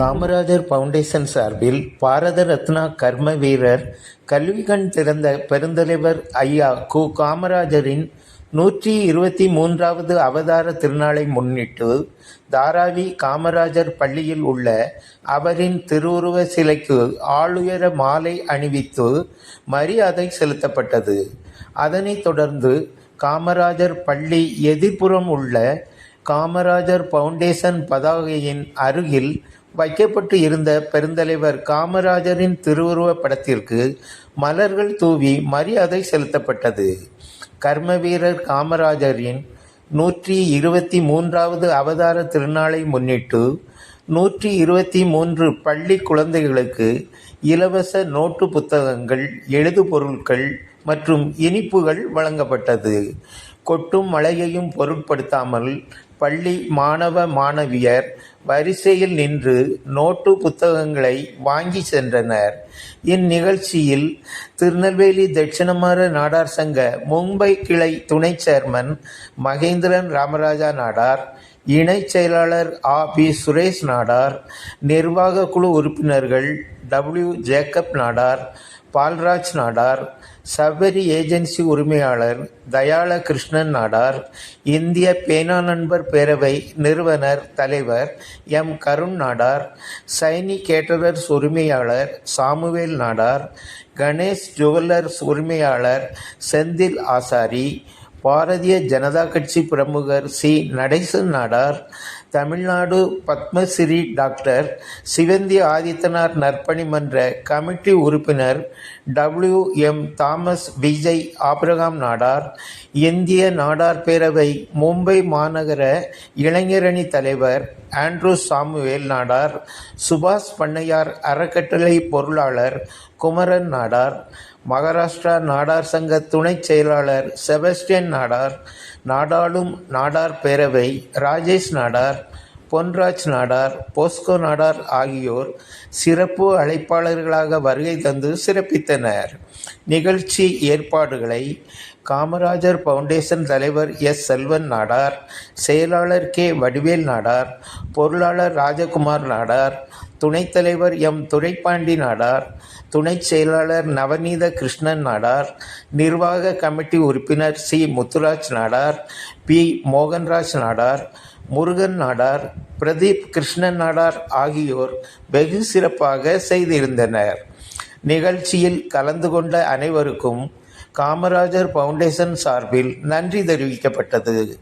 Kamarajar foundation சார்பில் பாரத ரத்னா கர்ம வீரர் கல்விகண் திறந்த பெருந்தலைவர் ஐயா கு. காமராஜரின் நூற்றி இருபத்தி மூன்றாவது அவதார திருநாளை முன்னிட்டு தாராவி காமராஜர் பள்ளியில் உள்ள அவரின் திருவுருவ சிலைக்கு ஆளுயர மாலை அணிவித்து மரியாதை செலுத்தப்பட்டது. அதனைத் தொடர்ந்து காமராஜர் பள்ளி எதிர்ப்புறம் உள்ள காமராஜர் பவுண்டேஷன் பதாகையின் அருகில் வைக்கப்பட்டு இருந்த பெருந்தலைவர் காமராஜரின் திருவுருவப் படத்திற்கு மலர்கள் தூவி மரியாதை செலுத்தப்பட்டது. கர்ம வீரர் காமராஜரின் நூற்றி இருபத்தி மூன்றாவது அவதார திருநாளை முன்னிட்டு நூற்றி இருபத்தி மூன்று பள்ளி குழந்தைகளுக்கு இலவச நோட்டு புத்தகங்கள் எழுதுபொருட்கள் மற்றும் இனிப்புகள் வழங்கப்பட்டது. கொட்டும் மழையையும் பொருட்படுத்தாமல் பள்ளி மாணவ மாணவியர் வரிசையில் நின்று நோட்டு புத்தகங்களை வாங்கி சென்றனர். இந்நிகழ்ச்சியில் திருநெல்வேலி தட்சிணமாற நாடார் சங்க மும்பை கிளை துணை சேர்மன் மகேந்திரன் ராமராஜா நாடார் இணைச் செயலாளர் ஆ. பி. சுரேஷ் நாடார் நிர்வாக குழு உறுப்பினர்கள் W. Jacob Nadar Paulraj Nadar Sabari agency உரிமையாளர் தயாள கிருஷ்ணன் நாடார் இந்திய பேனா நண்பர் பேரவை நிறுவனர் தலைவர் எம். கருண் நாடார் சைனி கேட்டரர்ஸ் உரிமையாளர் சாமுவேல் நாடார் கணேஷ் ஜுவல்லர்ஸ் உரிமையாளர் செந்தில் ஆசாரி பாரதிய ஜனதா கட்சி பிரமுகர் சி. நடேசன் நாடார் தமிழ்நாடு பத்மஸ்ரீ டாக்டர் சிவந்தி ஆதித்தனார் நற்பணி மன்ற கமிட்டி உறுப்பினர் W. M. Thomas Vijay Abraham Nadar இந்திய நாடார் பேரவை மும்பை மாநகர இளைஞரணி தலைவர் ஆண்ட்ரூ சாமுவேல் நாடார் சுபாஷ் பண்ணையார் அறக்கட்டளை பொருளாளர் குமரன் நாடார் மகாராஷ்டிரா நாடார் சங்க துணைச் செயலாளர் செபஸ்டியன் நாடார் நாடாளும் நாடார் பேரவை ராஜேஷ் நாடார் பொன்ராஜ் நாடார் போஸ்கோ நாடார் ஆகியோர் சிறப்பு அழைப்பாளர்களாக வருகை தந்து சிறப்பித்தனர். நிகழ்ச்சி ஏற்பாடுகளை காமராஜர் பவுண்டேஷன் தலைவர் எஸ் செல்வன் நாடார் செயலாளர் கே வடிவேல் நாடார் பொருளாளர் ராஜகுமார் நாடார் துணைத் தலைவர் எம் துரைப்பாண்டி நாடார் துணைச் செயலாளர் நவநீத கிருஷ்ணன் நாடார் நிர்வாக கமிட்டி உறுப்பினர் சி முத்துராஜ் நாடார் பி மோகன்ராஜ் நாடார் முருகன் நாடார் பிரதீப் கிருஷ்ணன் நாடார் ஆகியோர் வெகு சிறப்பாக செய்திருந்தனர். நிகழ்ச்சியில் கலந்து கொண்ட அனைவருக்கும் காமராஜர் ஃபவுண்டேஷன் சார்பில் நன்றி தெரிவிக்கப்பட்டது.